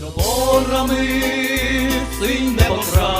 Горами синь небо краєва,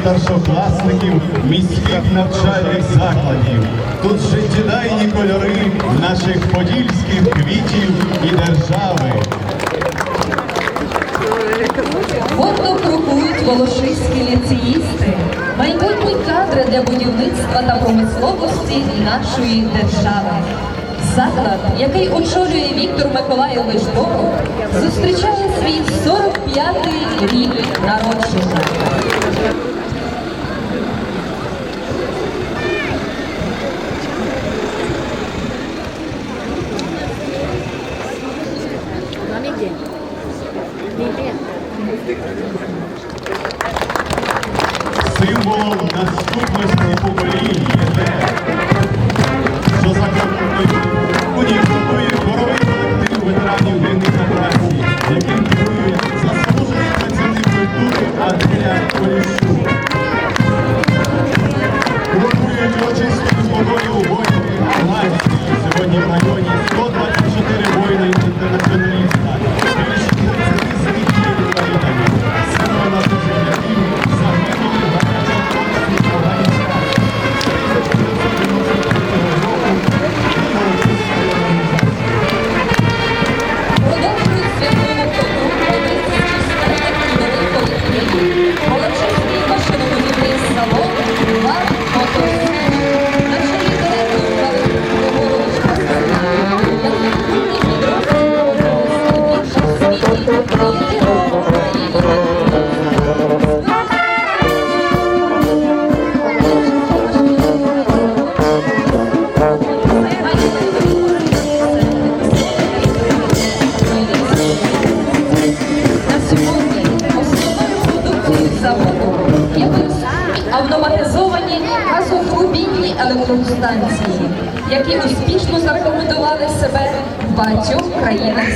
старшокласників міських навчальних закладів. Тут життєдайні кольори наших подільських квітів і держави. Водно крокують волошиські ліцеїсти, майбутні кадри для будівництва та промисловості нашої держави. Заклад, який очолює Віктор Миколайович Боров, зустрічає свій 45-й рік народження. Teşekkür ederim. Sayın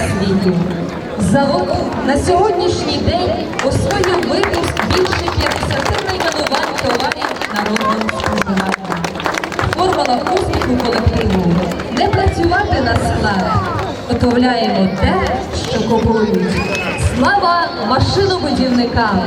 світу. Завод на сьогоднішній день освоїв випуск більше 50 найменувань товарів народного споживання. Формула успіху колективу не працювати на склад. Готовляємо те, що купують. Слава машинобудівникам!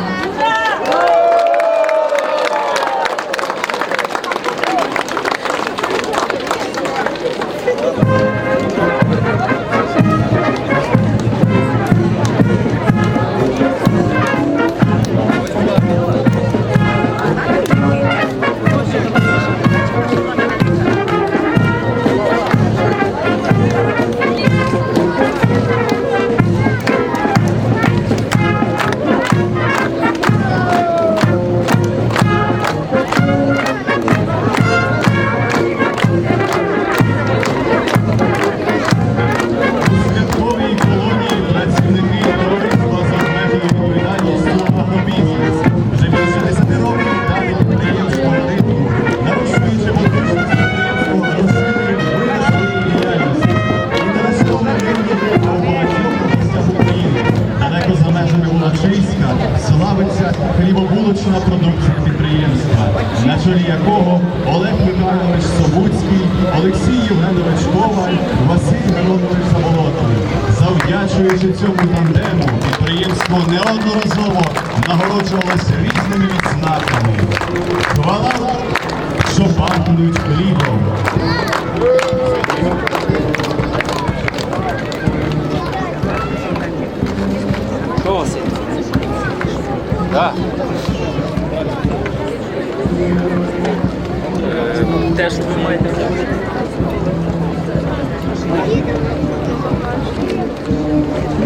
Чолі якого Олег Михайлович Собуцький, Олексій Євгенович Коваль, Василь Миронович Заболотний. Завдячуючи цьому тандему, підприємство неодноразово нагороджувалося різними відзнаками. Хвала, що пахнуть хлібом. Да. Те, що ви маєте.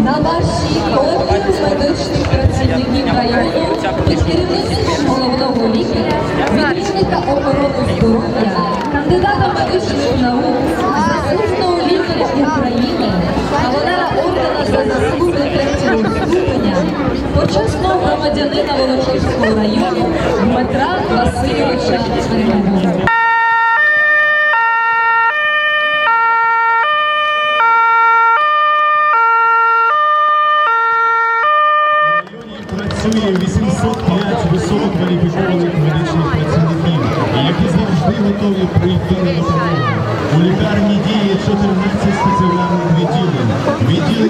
На ваші колектив медичних працівників району під керівництвом головного лікаря, міністрика охорони здоров'я, кандидата медичних наук, заслуженого лікаря України, почесного громадянина Волочиського району Дмитра Васильовича Чернігова.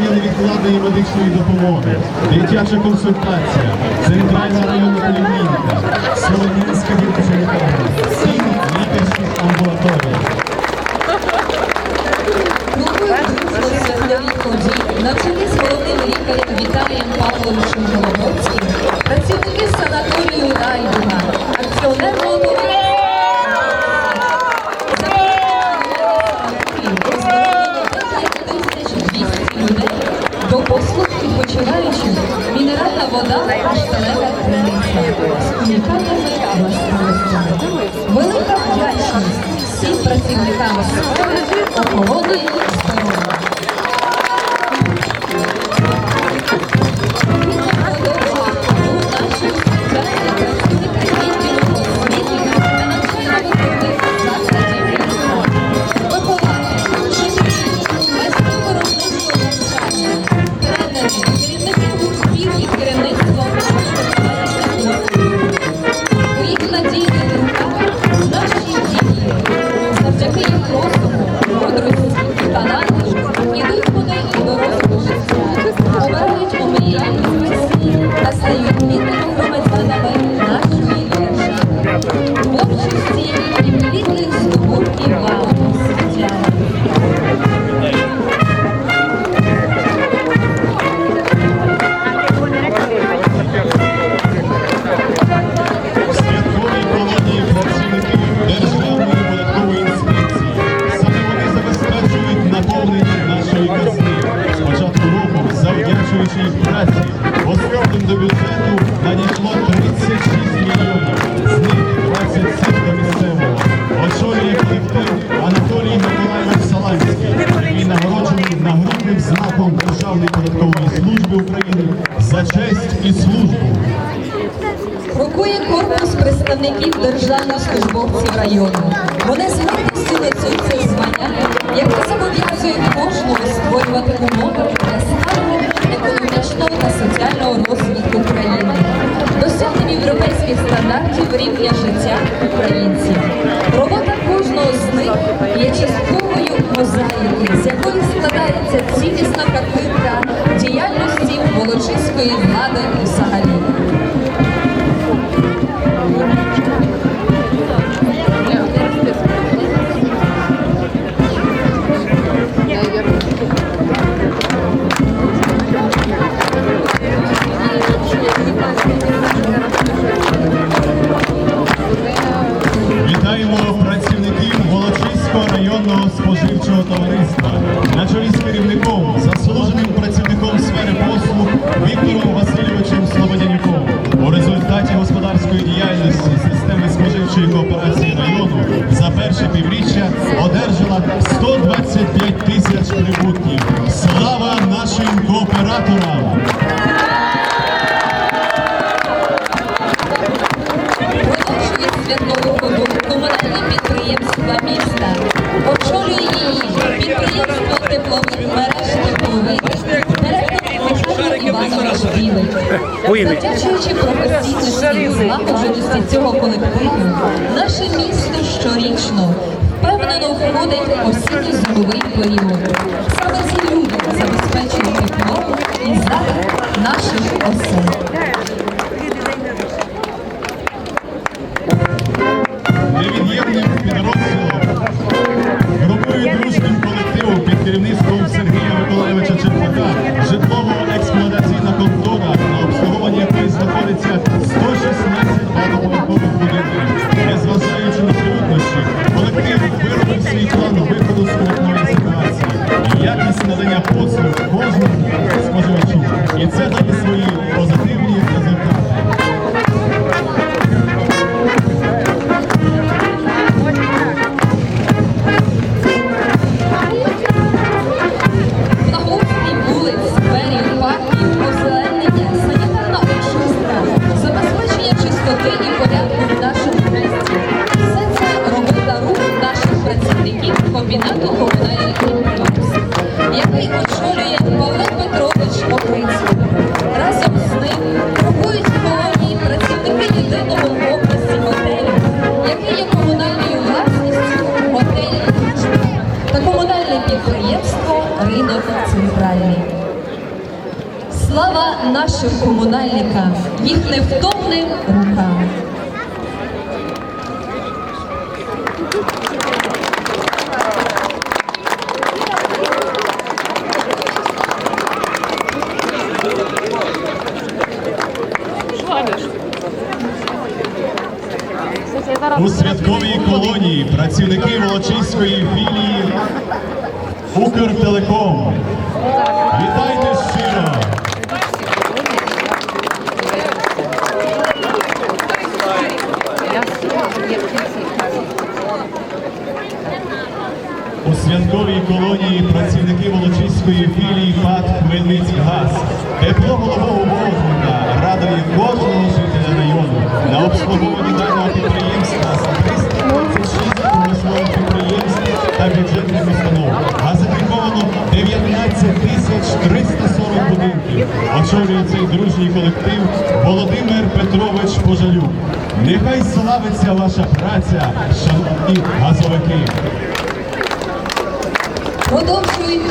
Відділення невідкладної медичної допомоги, дитяча консультація, центральна районна поліклініка, Солонянська дитяча сім лікарських амбулаторій. На чолі з головним лікарем Віталієм Павловичем Голоборським з заява. Велика вдячність всім працівникам охорони Творчості і Крокує корпус представників державних службовців району. Вони з гордістю несуть це звання, яке зобов'язує кожного створювати умови для сталого економічного та соціального розвитку країни, досягнення європейських стандартів рівня життя українців. Робота кожного з них є частковою мозаїки, з якої складається цілісна картинка діяльності Волочиської влади взагалі. Нашим комунальникам, їх невтомним рукам. У святковій колонії працівники Волочиської філії Укртелеком. Вітайте щиро! У святковій колонії працівники Волочиської філії ПАД Хмельницькгаз. Тепло голового воздуха радує кожного жителя району. На обслуговуванні даного підприємства 326 промислових підприємств та бюджетних установ. Газифіковано 19 тисяч 340 будинків. Очолює цей дружній колектив Володимир Петрович Пожалюк. Нехай славиться ваша праця, шановні газовики. Продовжують